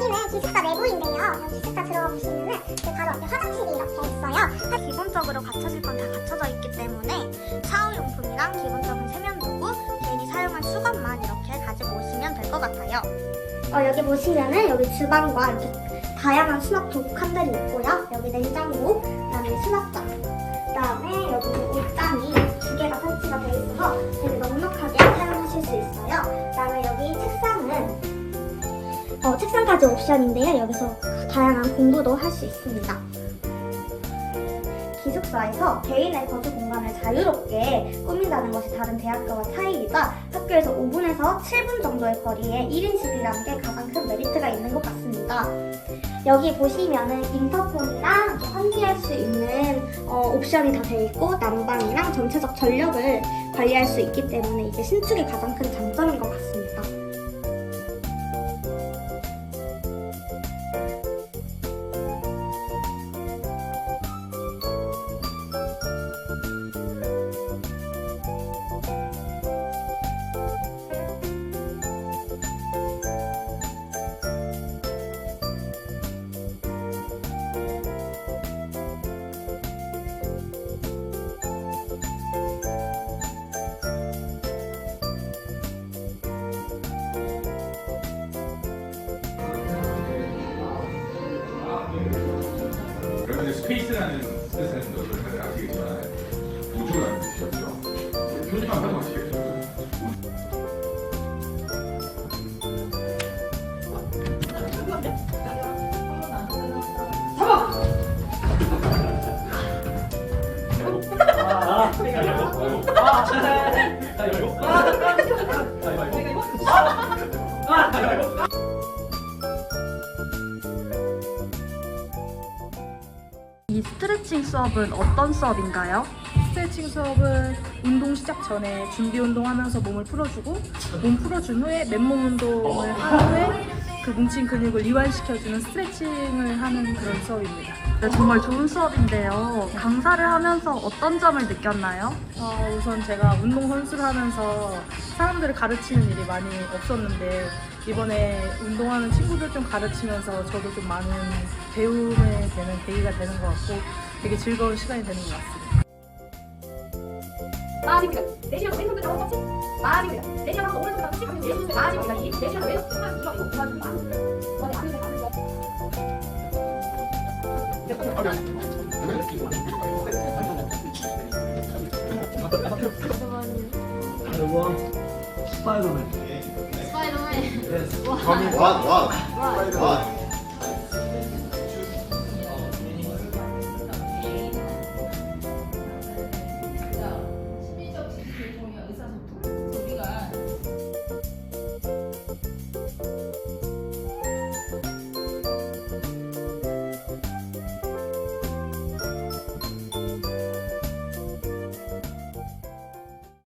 여기는 기숙사 내부인데요. 기숙사 들어가 보시면은 그 바로 앞에 화장실이 이렇게 있어요. 기본적으로 갖춰질 건 다 갖춰져 있기 때문에 샤워용품이랑 기본적인 세면도구, 개인이 사용할 수건만 이렇게 가지고 오시면 될 것 같아요. 어, 여기 보시면은 여기 주방과 이렇게 다양한 수납 도구칸들이 있고요. 여기 냉장고, 그다음에 수납장, 그다음에 여기 옷장이 두 개가 설치가 되어 있어서 되게 넉넉하게 사용하실 수 있어요. 그다음에 여기 책상은 어, 책상까지 옵션인데요. 여기서 다양한 공부도 할 수 있습니다. 기숙사에서 개인의 거주 공간을 자유롭게 꾸민다는 것이 다른 대학교와 차이이자 학교에서 5분에서 7분 정도의 거리에 1인실이라는 게 가장 큰 메리트가 있는 것 같습니다. 여기 보시면은 인터폰이랑 환기할 수 있는 어, 옵션이 다 되어 있고 난방이랑 전체적 전력을 관리할 수 있기 때문에 이게 신축의 가장 큰 장점인 것 같습니다. 이제 스페이스라는 뜻은 여러분 아시겠지만 우주라는 뜻이었죠. 표지만 봐도 아시겠죠. 이 스트레칭 수업은 어떤 수업인가요? 스트레칭 수업은 운동 시작 전에 준비 운동하면서 몸을 풀어주고 몸 풀어준 후에 맨몸 운동을 한 후에 그 뭉친 근육을 이완시켜주는 스트레칭을 하는 그런 수업입니다. 네, 정말 좋은 수업인데요. 강사를 하면서 어떤 점을 느꼈나요? 어, 우선 제가 운동 선수를 하면서 사람들을 가르치는 일이 많이 없었는데 이번에 운동하는 친구들 좀 가르치면서 저도 좀 많은 배움에 되는 계기가 되는 것 같고 되게 즐거운 시간이 되는 것 같습니다. 마지입니다. 4시간 왼손 끝나고 같이 마지입니다. 4시간 하고 오른손 끝나고 같이 마지입니다. 이 4시간 왼손 끝나고 이거 이거 도와주는 거 아니 아니 아니 Spider-Man. Spider-Man. Come on, What? What? What? what?